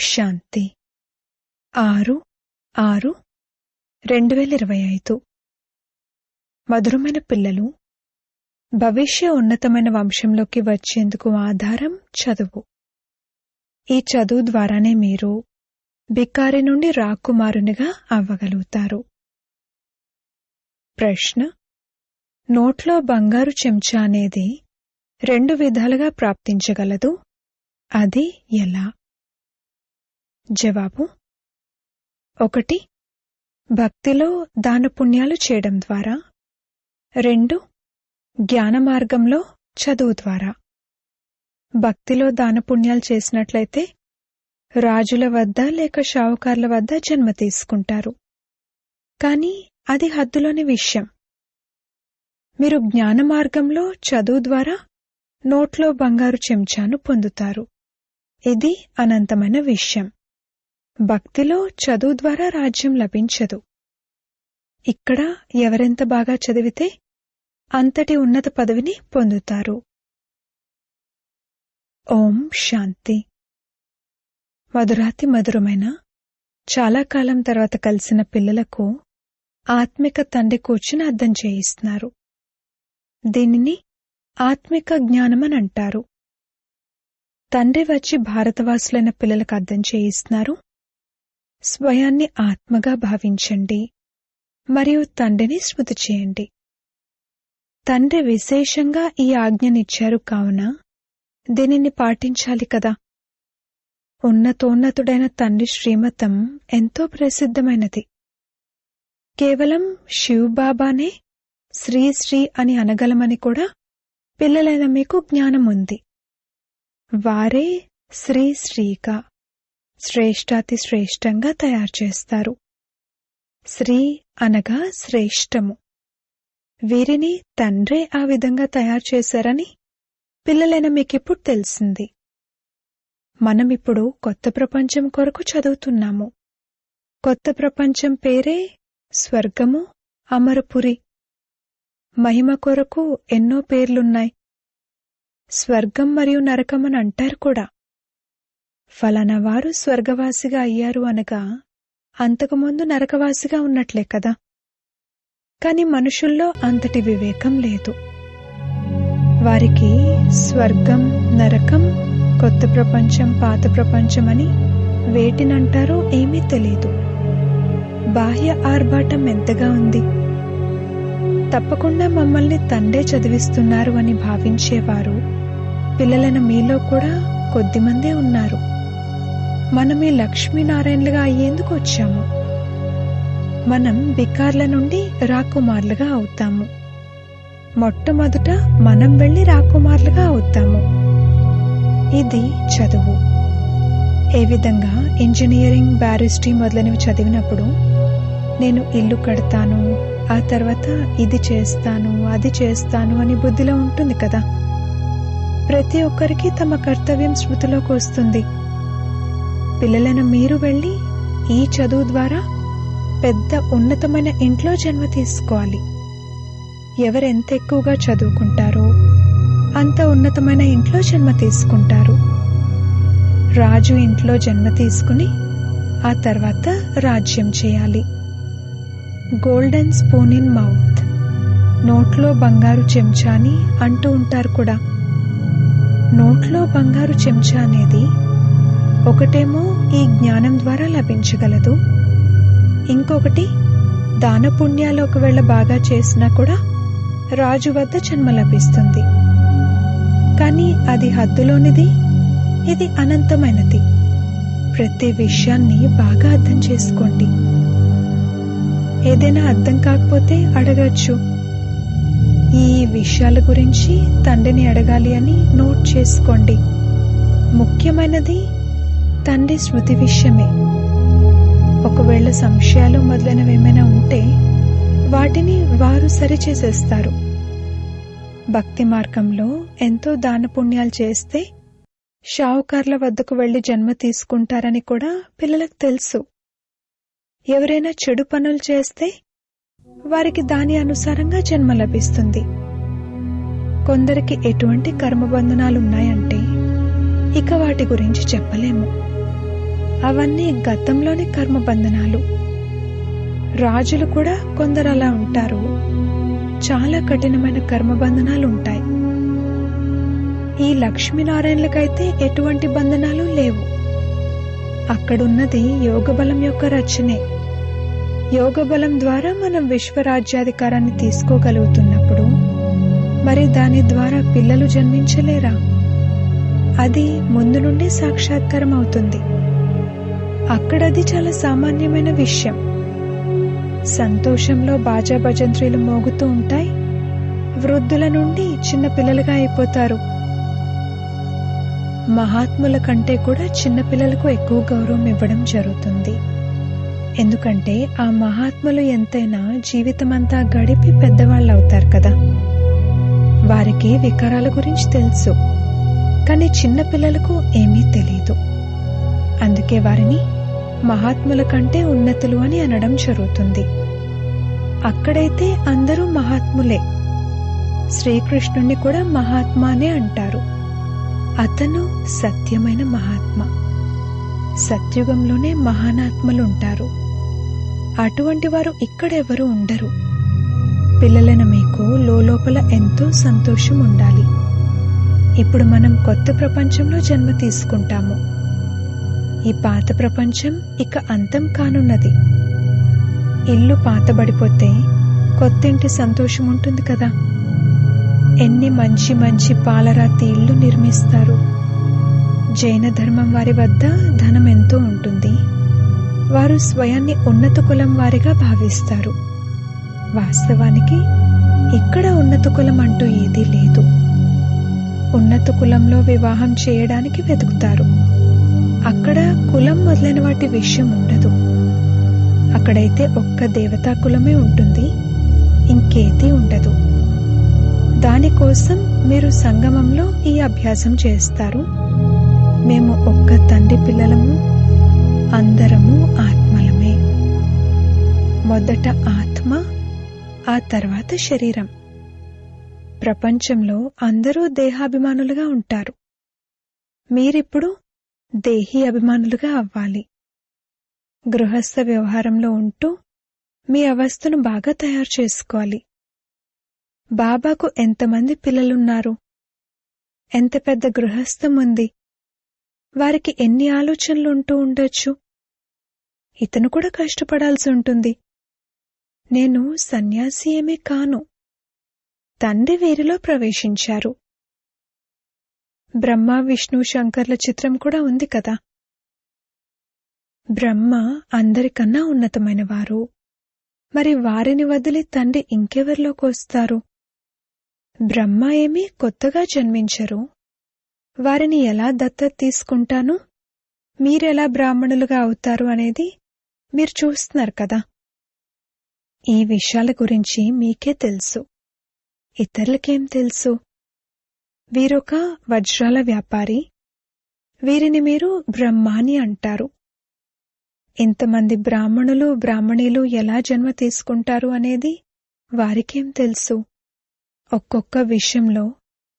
శాంతి. ఆరు ఆరు రెండు వేల ఇరవై ఐదు. మధురమైన పిల్లలు భవిష్య ఉన్నతమైన వంశంలోకి వచ్చేందుకు ఆధారం చదువు. ఈ చదువు ద్వారానే మీరు బికారి నుండి రాకుమారునిగా అవ్వగలుగుతారు. ప్రశ్న నోట్లో బంగారు చెంచా అనేది రెండు విధాలుగా ప్రాప్తించగలదు. అది ఎలా? జవాబు ఒకటి భక్తిలో దాన పుణ్యాలు చేయడం ద్వారా. రెండు జ్ఞాన మార్గంలో చదువు ద్వారా. భక్తిలో దాన పుణ్యాలు చేసినట్లయితే రాజుల వద్ద లేక షావుకార్ల వద్ద జన్మ తీసుకుంటారు. కానీ అది హద్దులోని విషయం. మీరు జ్ఞాన మార్గంలో చదువు ద్వారా నోట్లో బంగారు చెంచాను పొందుతారు. ఇది అనంతమైన విషయం. భక్తిలో చదువు ద్వారా రాజ్యం లభించదు. ఇక్కడ ఎవరెంత బాగా చదివితే అంతటి ఉన్నత పదవిని పొందుతారు. ఓం శాంతి. మధురాతి మధురమైన చాలా కాలం తర్వాత కలిసిన పిల్లలకు ఆత్మిక తండ్రి కూర్చుని అర్థం చేయిస్తున్నారు. దీనిని ఆత్మిక జ్ఞానమని అంటారు. తండ్రి వచ్చి భారతవాసులైన పిల్లలకు అర్థం చేయిస్తున్నారు. స్వయాన్ని ఆత్మగా భావించండి మరియు తండ్రిని స్మృతి చేయండి. తండ్రి విశేషంగా ఈ ఆజ్ఞనిచ్చారు కావున దీనిని పాటించాలి కదా. ఉన్నతోన్నతుడైన తండ్రి శ్రీమతం ఎంతో ప్రసిద్ధమైనది. కేవలం శివబాబానే శ్రీ శ్రీ అని అనగలమని కూడా పిల్లలైన మీకు జ్ఞానం ఉంది వారే శ్రీ శ్రీగా శ్రేష్టాతి శ్రేష్టంగా తయారు చేస్తారు. శ్రీ అనగా శ్రేష్టము. వీరిని తండ్రే ఆ విధంగా తయారు చేశారని పిల్లలైన మీకిప్పుడు తెలిసింది. మనమిప్పుడు కొత్త ప్రపంచం కొరకు చదువుతున్నాము. కొత్త ప్రపంచం పేరే స్వర్గము అమరపురి. మహిమ కొరకు ఎన్నో పేర్లున్నాయి. స్వర్గం మరియు నరకమని అంటారు కూడా. ఫలానా వారు స్వర్గవాసిగా అయ్యారు అనగా అంతకుముందు నరకవాసిగా ఉన్నట్లే కదా. కాని మనుషుల్లో అంతటి వివేకం లేదు. వారికి స్వర్గం నరకం కొత్త ప్రపంచం పాత ప్రపంచం అని వేటినంటారో ఏమీ తెలియదు బాహ్య ఆర్భాటం ఎంతగా ఉంది? తప్పకుండా మమ్మల్ని తండే చదివిస్తున్నారు అని భావించేవారు పిల్లలను మీలో కూడా కొద్దిమందే ఉన్నారు. మనమే లక్ష్మీనారాయణలుగా అయ్యేందుకు వచ్చాము. మనం బికార్ల నుండి రాకుమార్లుగా అవుతాము. మొట్టమొదట మనం వెళ్ళి రాకుమార్లుగా అవుతాము. ఇది చదువు. ఏ విధంగా ఇంజనీరింగ్ బ్యారిస్ట్రీ మొదలైనవి చదివినప్పుడు నేను ఇల్లు కడతాను ఆ తర్వాత ఇది చేస్తాను అది చేస్తాను అని బుద్ధిలో ఉంటుంది కదా. ప్రతి ఒక్కరికి తమ కర్తవ్యం స్మృతిలోకి వస్తుంది. పిల్లలను మీరు వెళ్ళి ఈ చదువు ద్వారా పెద్ద ఉన్నతమైన ఇంట్లో జన్మ తీసుకోవాలి. ఎవరెంత ఎక్కువగా చదువుకుంటారో అంత ఉన్నతమైన ఇంట్లో జన్మ తీసుకుంటారు. రాజు ఇంట్లో జన్మ తీసుకుని ఆ తర్వాత రాజ్యం చేయాలి. Golden spoon in mouth. నోట్లో బంగారు చెంచా అని అంటూ ఉంటారు కూడా. నోట్లో బంగారు చెంచా అనేది ఒకటేమో ఈ జ్ఞానం ద్వారా లభించగలదు. ఇంకొకటి దాన పుణ్యాలు ఒకవేళ బాగా చేసినా కూడా రాజు వద్ద జన్మ లభిస్తుంది. కానీ అది హద్దులోనిది ఇది అనంతమైనది. ప్రతి విషయాన్ని బాగా అర్థం చేసుకోండి. ఏదైనా అర్థం కాకపోతే అడగచ్చు. ఈ విషయాల గురించి తండ్రిని అడగాలి అని నోట్ చేసుకోండి. ముఖ్యమైనది తండ్రి స్మృతి విషయమే. ఒకవేళ సంశయాలు మొదలైనవి ఏమైనా ఉంటే వాటిని వారు సరిచేసేస్తారు. భక్తి మార్గంలో ఎంతో దాన పుణ్యాలు చేస్తే షావుకార్ల వద్దకు వెళ్ళి జన్మ తీసుకుంటారని కూడా పిల్లలకు తెలుసు. ఎవరైనా చెడు పనులు చేస్తే వారికి దాని అనుసారంగా జన్మ లభిస్తుంది. కొందరికి ఎటువంటి కర్మబంధనాలున్నాయంటే ఇక వాటి గురించి చెప్పలేము. అవన్నీ గతంలోని కర్మబంధనాలు. రాజులు కూడా కొందరు అలా ఉంటారు. చాలా కఠినమైన కర్మబంధనాలు ఉంటాయి. ఈ లక్ష్మీనారాయణలకైతే ఎటువంటి బంధనాలు లేవు. అక్కడున్నది యోగబలం యొక్క రచనే. యోగబలం ద్వారా మనం విశ్వరాజ్యాధికారాన్ని తీసుకోగలుగుతున్నప్పుడు మరి దాని ద్వారా పిల్లలు జన్మించలేరా? అది ముందు నుండి సాక్షాత్కారం అవుతుంది అక్కడది చాలా సామాన్యమైన విషయం. సంతోషంలో బాజా భజంత్రీలు మోగుతూ ఉంటాయి. వృద్ధుల నుండి చిన్న పిల్లలుగా అయిపోతారు. మహాత్ముల కంటే కూడా చిన్నపిల్లలకు ఎక్కువ గౌరవం ఇవ్వడం జరుగుతుంది. ఎందుకంటే ఆ మహాత్ములు ఎంతైనా జీవితమంతా గడిపి పెద్దవాళ్ళు అవుతారు కదా. వారికి వికారాల గురించి తెలుసు. కానీ చిన్నపిల్లలకు ఏమీ తెలియదు అందుకే వారిని మహాత్ముల కంటే ఉన్నతులు అని అనడం జరుగుతుంది. అక్కడైతే అందరూ మహాత్ములే. శ్రీకృష్ణుణ్ణి కూడా మహాత్మానే అంటారు. అతను సత్యమైన మహాత్మ. సత్యుగంలోనే మహానాత్మలుంటారు. అటువంటి వారు ఇక్కడెవరూ ఉండరు. పిల్లలైన మీకు లోపల ఎంతో సంతోషం ఉండాలి ఇప్పుడు మనం కొత్త ప్రపంచంలో జన్మ తీసుకుంటాము. ఈ పాత ప్రపంచం ఇక అంతం కానున్నది. ఇల్లు పాతబడిపోతే కొత్తింటి సంతోషం ఉంటుంది కదా. ఎన్ని మంచి మంచి పాలరాతి ఇల్లు నిర్మిస్తారు. జైన ధర్మం వారి వద్ద ధనం ఎంతో ఉంటుంది. వారు స్వయాన్ని ఉన్నత కులం వారిగా భావిస్తారు. వాస్తవానికి ఇక్కడ ఉన్నత కులం అంటూ ఏదీ లేదు. ఉన్నత కులంలో వివాహం చేయడానికి వెతుకుతారు. అక్కడ కులం మొదలైన వాటి విషయం ఉండదు. అక్కడైతే ఒక్క దేవతా కులమే ఉంటుంది ఇంకేది ఉండదు. దానికోసం మీరు సంగమంలో ఈ అభ్యాసం చేస్తారు. మేము ఒక్క తండ్రి పిల్లలము అందరము ఆత్మలమే. మొదట ఆత్మ ఆ తర్వాత శరీరం. ప్రపంచంలో అందరూ దేహాభిమానులుగా ఉంటారు. మీరిప్పుడు దేహీ అభిమానులుగా అవ్వాలి. గృహస్థ వ్యవహారంలో ఉంటూ మీ అవస్థను బాగా తయారు చేసుకోవాలి. బాబాకు ఎంతమంది పిల్లలున్నారు? ఎంత పెద్ద గృహస్థం ఉంది? వారికి ఎన్ని ఆలోచనలు ఉంటూ ఉండొచ్చు? ఇతను కూడా కష్టపడాల్సి ఉంటుంది. నేను సన్యాసి ఏమీ కాను. తండ్రి వీరిలో ప్రవేశించారు. బ్రహ్మ విష్ణు శంకర్ల చిత్రం కూడా ఉంది కదా. బ్రహ్మ అందరికన్నా ఉన్నతమైన వారు మరి వారిని వదిలి తండ్రి ఇంకెవరిలోకి వస్తారు బ్రహ్మ ఏమీ కొత్తగా జన్మించరు. వారిని ఎలా దత్తత తీసుకుంటాను? మీరెలా బ్రాహ్మణులుగా అవుతారు అనేది మీరు చూస్తున్నారు కదా. ఈ విషయాల గురించి మీకే తెలుసు. ఇతరులకేం తెలుసు? వీరొక వజ్రాల వ్యాపారి. వీరిని మీరు బ్రహ్మాని అంటారు. ఇంతమంది బ్రాహ్మణులు బ్రాహ్మణీలు ఎలా జన్మ తీసుకుంటారు అనేది వారికేం తెలుసు. ఒక్కొక్క విషయంలో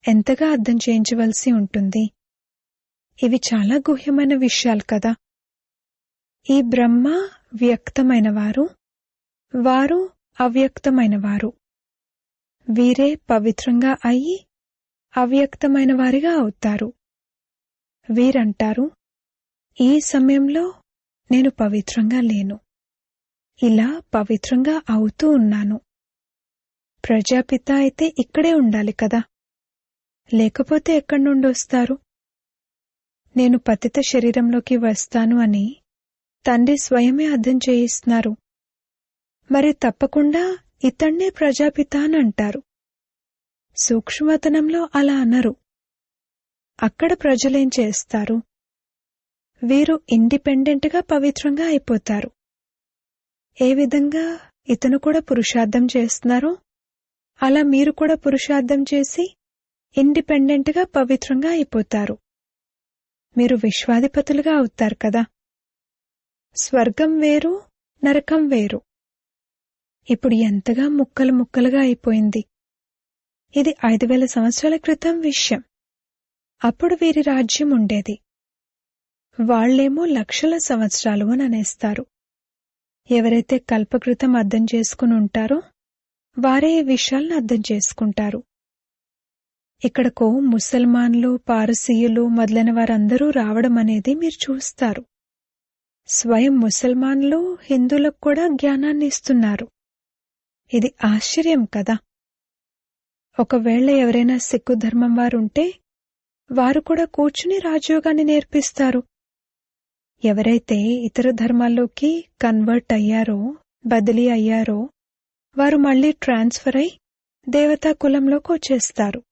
ఎంతగా అర్థం చేయించవలసి ఉంటుంది. ఇవి చాలా గుహ్యమైన విషయాలు కదా. ఈ బ్రహ్మ వ్యక్తమైన వారు వారు అవ్యక్తమైన వారు వీరే పవిత్రంగా అయి అవ్యక్తమైన వారిగా అవుతారు. వీరంటారు ఈ సమయంలో నేను పవిత్రంగా లేను. ఇలా పవిత్రంగా అవుతూ ఉన్నాను. ప్రజాపిత అయితే ఇక్కడే ఉండాలి కదా? లేకపోతే ఎక్కడి నుండి వస్తారు? నేను పతిత శరీరంలోకి వస్తాను అని తండ్రి స్వయమే అర్థం చేయిస్తున్నారు. మరి తప్పకుండా ఇతన్నే ప్రజాపిత అని అంటారు. సూక్ష్మతనంలో అలా అనరు. అక్కడ ప్రజలేం చేస్తారు? వీరు ఇండిపెండెంట్గా పవిత్రంగా అయిపోతారు. ఏ విధంగా? ఇతను కూడా పురుషార్థం చేస్తున్నారో? అలా మీరు కూడా పురుషార్థం చేసి ఇండిపెండెంట్గా పవిత్రంగా అయిపోతారు. మీరు విశ్వాధిపతులుగా అవుతారు కదా? స్వర్గం వేరు నరకం వేరు. ఇప్పుడు ఎంతగా ముక్కలు ముక్కలుగా అయిపోయింది. ఇది ఐదు వేల సంవత్సరాల క్రితం విషయం. అప్పుడు వీరి రాజ్యం ఉండేది. వాళ్ళేమో లక్షల సంవత్సరాలు అని అనేస్తారు. ఎవరైతే కల్పకృతం అర్థం చేసుకుని ఉంటారో వారే ఈ విషయాలను అర్థం చేసుకుంటారు. ఇక్కడకు ముసల్మాన్లు పారసీయులు మొదలైన వారందరూ రావడం అనేది మీరు చూస్తారు. స్వయం ముసల్మాన్లు హిందువులకు కూడా జ్ఞానాన్ని ఇస్తున్నారు. ఇది ఆశ్చర్యం కదా. ఒకవేళ ఎవరైనా సిక్కు ధర్మం వారుంటే వారు కూడా కూర్చుని రాజయోగాన్ని నేర్పిస్తారు. ఎవరైతే ఇతర ధర్మాల్లోకి కన్వర్ట్ అయ్యారో బదిలీ అయ్యారో వారు మళ్ళీ ట్రాన్స్ఫర్ అయి దేవతా కులంలోకి వచ్చేస్తారు.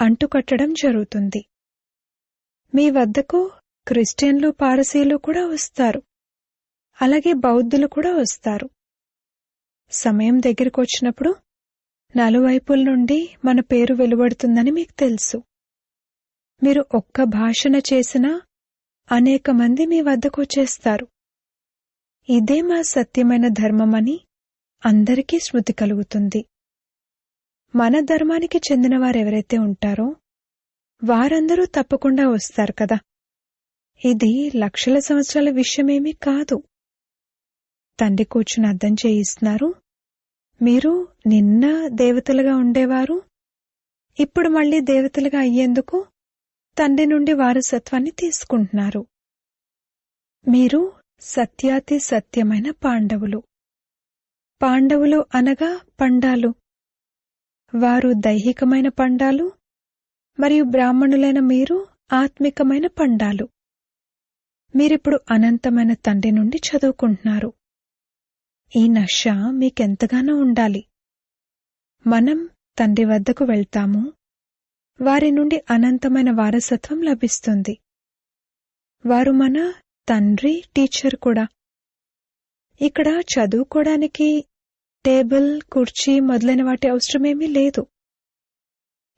అంటుకట్టడం జరుగుతుంది. మీ వద్దకు క్రిస్టియన్లు పారసీలు కూడా వస్తారు. అలాగే బౌద్ధులు కూడా వస్తారు. సమయం దగ్గరికి వచ్చినప్పుడు నలువైపుల నుండి మన పేరు వెలువడుతుందని మీకు తెలుసు. మీరు ఒక్క భాషణ చేసినా అనేక మంది మీ వద్దకు వచ్చేస్తారు. ఇదే మా సత్యమైన ధర్మమని అందరికీ స్మృతి కలుగుతుంది. మన ధర్మానికి చెందిన వారెవరైతే ఉంటారో వారందరూ తప్పకుండా వస్తారు కదా. ఇది లక్షల సంవత్సరాల విషయమేమీ కాదు. తండ్రి కూర్చుని అర్థం చేయిస్తున్నారు మీరు నిన్న దేవతలుగా ఉండేవారు? ఇప్పుడు మళ్ళీ దేవతలుగా అయ్యేందుకు తండ్రి నుండి వారసత్వాన్ని తీసుకుంటున్నారు. మీరు సత్యాతి సత్యమైన పాండవులు. పాండవులు అనగా పండాలు. వారు దైహికమైన పండాలు మరియు బ్రాహ్మణులైన మీరు ఆత్మికమైన పండాలు. మీరిప్పుడు అనంతమైన తండ్రి నుండి చదువుకుంటున్నారు. ఈ నష మీకెంతగానో ఉండాలి. మనం తండ్రి వద్దకు వెళ్తాము. వారి నుండి అనంతమైన వారసత్వం లభిస్తుంది. వారు మన తండ్రి టీచర్ కూడా. ఇక్కడ చదువుకోవడానికి టేబుల్ కుర్చీ మొదలైన వాటి అవసరమేమీ లేదు.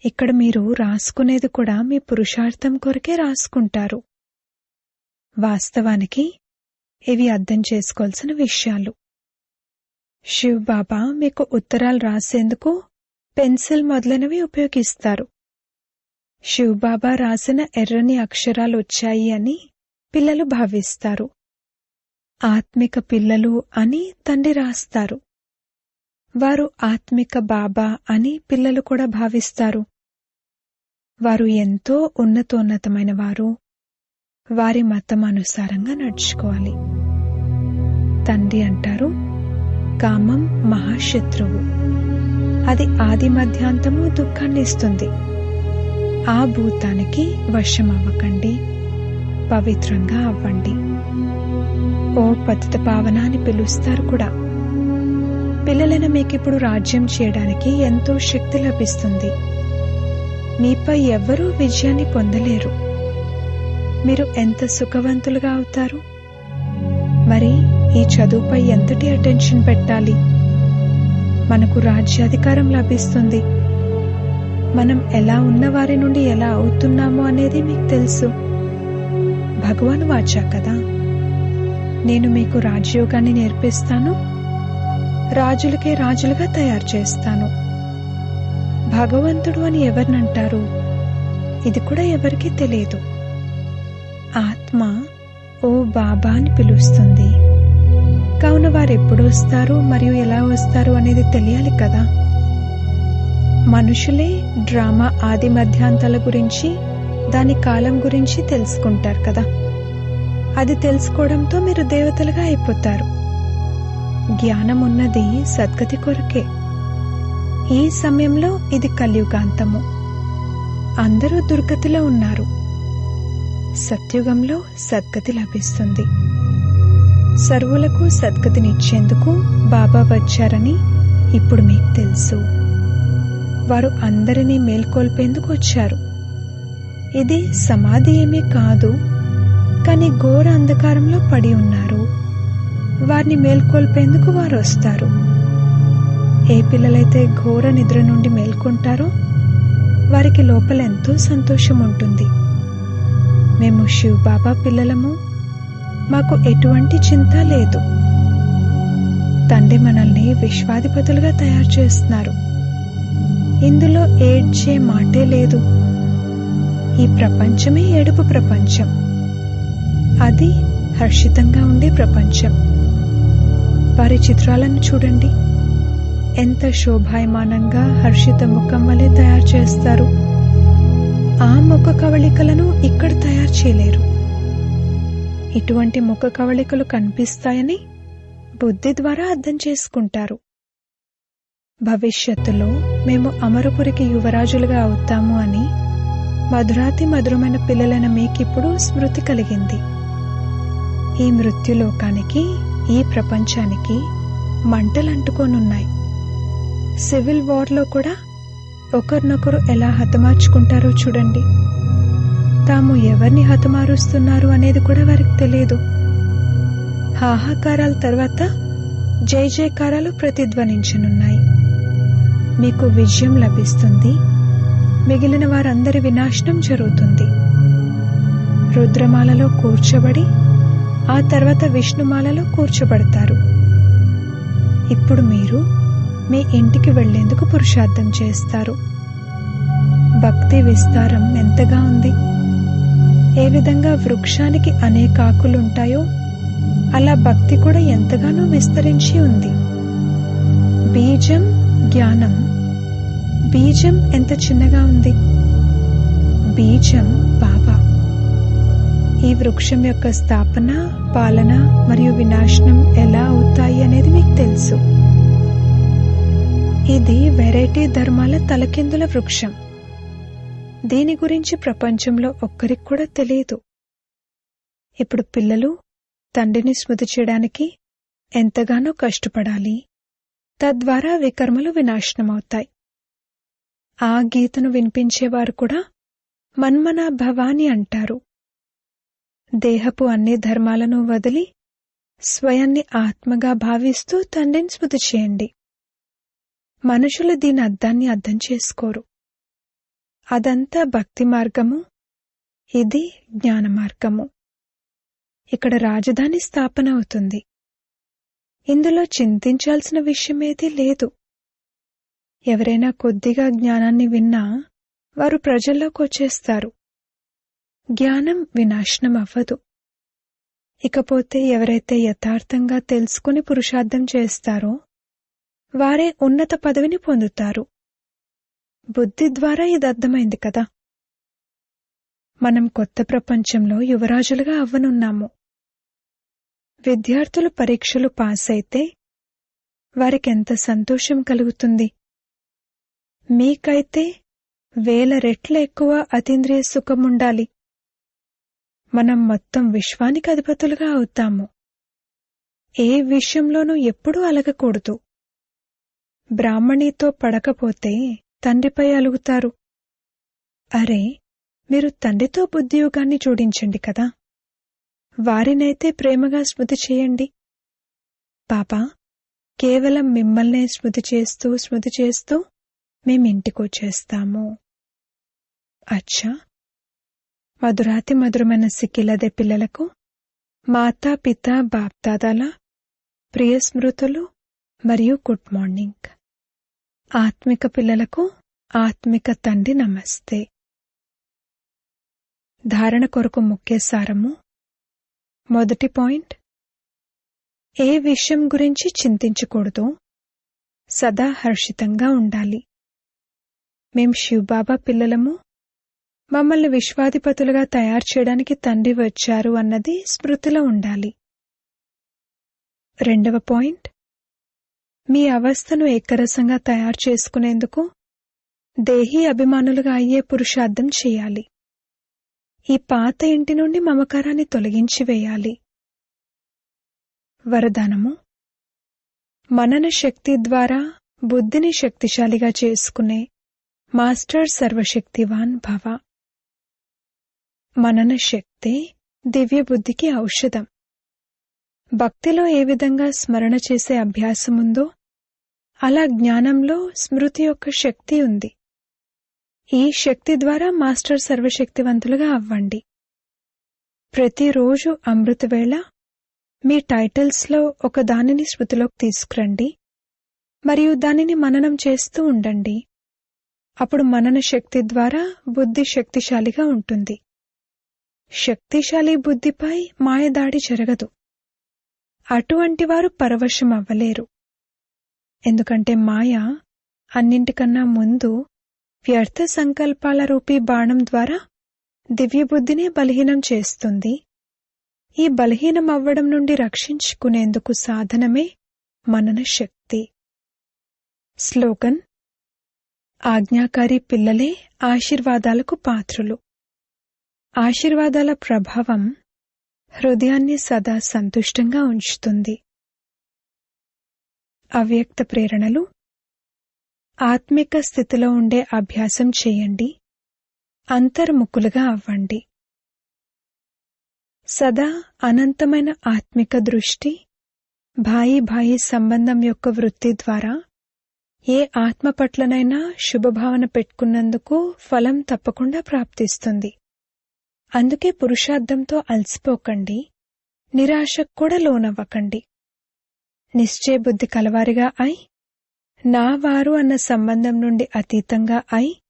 ఇక్కడ మీరు రాసుకునేది కూడా మీ పురుషార్థం కొరకే రాసుకుంటారు. వాస్తవానికి ఇవి అర్థం చేసుకోవాల్సిన విషయాలు. శివ్ బాబా మీకు ఉత్తరాలు రాసేందుకు పెన్సిల్ మొదలైనవి ఉపయోగిస్తారు. శివ్ బాబా రాసిన ఎర్రని అక్షరాలు వచ్చాయి అని పిల్లలు భావిస్తారు. ఆత్మిక పిల్లలు అని తండ్రి రాస్తారు. వారు ఆత్మిక బాబా అని పిల్లలు కూడా భావిస్తారు. వారు ఎంతో ఉన్నతోన్నతమైన వారు. వారి మతం అనుసారంగా నడుచుకోవాలి. తండ్రి అంటారు కామం మహాశత్రువు. అది ఆది మధ్యాంతము దుఃఖాన్ని ఇస్తుంది. ఆ భూతానికి వశం అవ్వకండి పవిత్రంగా అవ్వండి. ఓ పతిత పావన అని పిలుస్తారు కూడా. పిల్లలను మీకిప్పుడు రాజ్యం చేయడానికి ఎంతో శక్తి లభిస్తుంది. మీపై ఎవ్వరూ విజయాన్ని పొందలేరు. మీరు ఎంత సుఖవంతులుగా అవుతారు? మరి ఈ చదువుపై ఎంతటి అటెన్షన్ పెట్టాలి? మనకు రాజ్యాధికారం లభిస్తుంది. మనం ఎలా ఉన్న వారి నుండి ఎలా అవుతున్నామో అనేది మీకు తెలుసు. భగవాన్ వాచా కదా? నేను మీకు రాజయోగాన్ని నేర్పిస్తాను. రాజులకే రాజులుగా తయారు చేస్తాను. భగవంతుడు అని ఎవరినంటారు? ఇది కూడా ఎవరికీ తెలియదు. ఆత్మ ఓ బాబా అని పిలుస్తుంది. కావున వారు ఎప్పుడు వస్తారు? మరియు ఎలా వస్తారు అనేది తెలియాలి కదా? మనుషులే డ్రామా ఆది మధ్యాంతాల గురించి దాని కాలం గురించి తెలుసుకుంటారు కదా? అది తెలుసుకోవడంతో మీరు దేవతలుగా అయిపోతారు. జ్ఞానం ఉన్నది సద్గతి కొరకే. ఈ సమయంలో ఇది కలియుగాంతము. అందరూ దుర్గతిలో ఉన్నారు. సత్యుగంలో సద్గతి లభిస్తుంది. సర్వులకు సద్గతినిచ్చేందుకు బాబా వచ్చారని ఇప్పుడు మీకు తెలుసు. వారు అందరినీ మేల్కొల్పేందుకు వచ్చారు. ఇది సమాధి ఏమీ కాదు కానీ ఘోర అంధకారంలో పడి ఉన్నారు. వారిని మేల్కొల్పేందుకు వారు వస్తారు. ఏ పిల్లలైతే ఘోర నిద్ర నుండి మేల్కొంటారో వారికి లోపల ఎంతో సంతోషం ఉంటుంది. మేము శివ్ బాబా పిల్లలము మాకు ఎటువంటి చింత లేదు. తండ్రి మనల్ని విశ్వాధిపతులుగా తయారు చేస్తున్నారు. ఇందులో ఏడ్చే మాటే లేదు. ఈ ప్రపంచమే ఏడుపు ప్రపంచం. అది హర్షితంగా ఉండే ప్రపంచం. వారి చిత్రాలను చూడండి. ఎంత శోభాయమానంగా హర్షిత ముఖం వలె తయారు చేస్తారు. ఆ ముఖ కవళికలను ఇక్కడ తయారు చేయలేరు. ఇటువంటి ముఖ కవళికలు కనిపిస్తాయని బుద్ధి ద్వారా అర్థం చేసుకుంటారు. భవిష్యత్తులో మేము అమరపురికి యువరాజులుగా అవుతాము అని మధురాతి మధురమైన పిల్లలైన మీకిప్పుడు స్మృతి కలిగింది. ఈ మృత్యులోకానికి ఈ ప్రపంచానికి మంటలంటుకోనున్నాయి. సివిల్ వార్లో కూడా ఒకరినొకరు ఎలా హతమార్చుకుంటారో చూడండి. తాము ఎవరిని హతమారుస్తున్నారు అనేది కూడా వారికి తెలియదు. హాహాకారాల తర్వాత జై జయకారాలు ప్రతిధ్వనించనున్నాయి. మీకు విజయం లభిస్తుంది. మిగిలిన వారందరి వినాశనం జరుగుతుంది. రుద్రమాలలో కూర్చోబడి ఆ తర్వాత విష్ణుమాలలో కూర్చోబడతారు. ఇప్పుడు మీరు మీ ఇంటికి వెళ్ళేందుకు పురుషార్థం చేస్తారు. భక్తి విస్తారం ఎంతగా ఉంది? ఏ విధంగా వృక్షానికి అనేక ఆకులుంటాయో అలా భక్తి కూడా ఎంతగానో విస్తరించి ఉంది. బీజం జ్ఞానం. బీజం ఎంత చిన్నగా ఉంది? బీజం బాబా. ఈ వృక్షం యొక్క స్థాపన పాలన మరియు వినాశనం ఎలా అవుతాయి అనేది మీకు తెలుసు. ఇది వెరైటీ ధర్మాల తలకిందుల వృక్షం. దీని గురించి ప్రపంచంలో ఒక్కరికి కూడా తెలియదు. ఇప్పుడు పిల్లలు తండ్రిని స్మృతి చేయడానికి ఎంతగానో కష్టపడాలి. తద్వారా వికర్మలు వినాశనమవుతాయి. ఆ గీతను వినిపించేవారు కూడా మన్మనా భవాని అంటారు. దేహపు అన్ని ధర్మాలను వదిలి స్వయాన్ని ఆత్మగా భావిస్తూ తండ్రిని స్మృతి చేయండి. మనుషులు దీని అర్థాన్ని అర్థం చేసుకోరు. అదంతా భక్తి మార్గము. ఇది జ్ఞాన మార్గము. ఇక్కడ రాజధాని స్థాపన అవుతుంది. ఇందులో చింతించాల్సిన విషయమేదీ లేదు. ఎవరైనా కొద్దిగా జ్ఞానాన్ని విన్నా వారు ప్రజల్లోకి వచ్చేస్తారు. జ్ఞానం వినాశనం అవ్వదు. ఇకపోతే ఎవరైతే యథార్థంగా తెలుసుకుని పురుషార్థం చేస్తారో వారే ఉన్నత పదవిని పొందుతారు. బుద్ధి ద్వారా ఇది అర్థమైంది కదా. మనం కొత్త ప్రపంచంలో యువరాజులుగా అవ్వనున్నాము. విద్యార్థులు పరీక్షలు పాస్ అయితే వారికెంత సంతోషం కలుగుతుంది. మీకైతే వేల రెట్ల ఎక్కువ అతీంద్రియ సుఖం ఉండాలి మనం మొత్తం విశ్వానికి అధిపతులుగా అవుతాము. ఏ విషయంలోనూ ఎప్పుడూ అలగకూడదు. బ్రాహ్మణితో పడకపోతే తండ్రిపై అలుగుతారు. అరే మీరు తండ్రితో బుద్ధియోగాన్ని జోడించండి కదా. వారినైతే ప్రేమగా స్మృతి చేయండి. పాపా కేవలం మిమ్మల్నే స్మృతి చేస్తూ స్మృతి చేస్తూ మేమింటికొచ్చేస్తాము అచ్చా. మధురాతి మధురమైన సిక్కిలదే పిల్లలకు మాతా పిత బాప్దాదాల ప్రియ స్మృతులు మరియు గుడ్ మార్నింగ్. ఆత్మిక పిల్లలకు ఆత్మిక తండ్రి నమస్తే. ధారణ కొరకు ముఖ్య సారము. మొదటి పాయింట్. ఏ విషయం గురించి చింతించకూడదు. సదా హర్షితంగా ఉండాలి. మేం శివబాబా పిల్లలము. మమ్మల్ని విశ్వాధిపతులుగా తయారు చేయడానికి తండ్రి వచ్చారు అన్నది స్మృతిలో ఉండాలి. రెండవ పాయింట్. మీ అవస్థను ఏకరసంగా తయారు చేసుకునేందుకు దేహీ అభిమానులుగా అయ్యే పురుషార్థం చేయాలి. ఈ పాత ఇంటి నుండి మమకారాన్ని తొలగించి వేయాలి. వరదానము. మనన శక్తి ద్వారా బుద్ధిని శక్తిశాలిగా చేసుకునే మాస్టర్ సర్వశక్తివాన్ భవ. మనన శక్తే దివ్య బుద్ధికి ఔషధం. భక్తిలో ఏ విధంగా స్మరణ చేసే అభ్యాసం ఉందో అలా జ్ఞానంలో స్మృతి యొక్క శక్తి ఉంది. ఈ శక్తి ద్వారా మాస్టర్ సర్వశక్తివంతులుగా అవ్వండి. ప్రతిరోజు అమృతవేళ మీ టైటిల్స్లో ఒక దానిని స్మృతిలోకి తీసుకురండి మరియు దానిని మననం చేస్తూ ఉండండి. అప్పుడు మనన శక్తి ద్వారా బుద్ధి శక్తిశాలిగా ఉంటుంది. శక్తిశాలి బుద్ధిపై మాయదాడి జరగదు. అటువంటి వారు పరవశం అవ్వలేరు. ఎందుకంటే మాయ అన్నింటికన్నా ముందు వ్యర్థ సంకల్పాల రూపీ బాణం ద్వారా దివ్యబుద్ధినే బలహీనం చేస్తుంది. ఈ బలహీనం అవ్వడం నుండి రక్షించుకునేందుకు సాధనమే మనన శక్తి. స్లోగన్ ఆజ్ఞాకారి పిల్లలే ఆశీర్వాదాలకు పాత్రులు. ఆశీర్వాదాల ప్రభావం హృదయాన్ని సదా సంతుష్టంగా ఉంచుతుంది. అవ్యక్త ప్రేరణలు. ఆత్మిక స్థితిలో ఉండే అభ్యాసం చేయండి. అంతర్ముఖులుగా అవ్వండి. సదా అనంతమైన ఆత్మిక దృష్టి భాయి భాయి సంబంధం యొక్క వృత్తి ద్వారా ఏ ఆత్మ పట్లనైనా శుభభావన పెట్టుకున్నందుకు ఫలం తప్పకుండా ప్రాప్తిస్తుంది. అందుకే పురుషార్థంతో అలసిపోకండి. నిరాశకు కూడా లోనవ్వకండి నిశ్చయ బుద్ధి కలవారిగా అయి నా వారు అన్న సంబంధం నుండి అతీతంగా అయి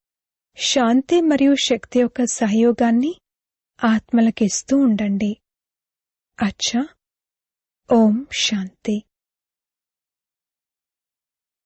శాంతి మరియు శక్తి యొక్క సహయోగాన్ని ఆత్మలకిస్తూ ఉండండి. అచ్చా. ఓం శాంతి.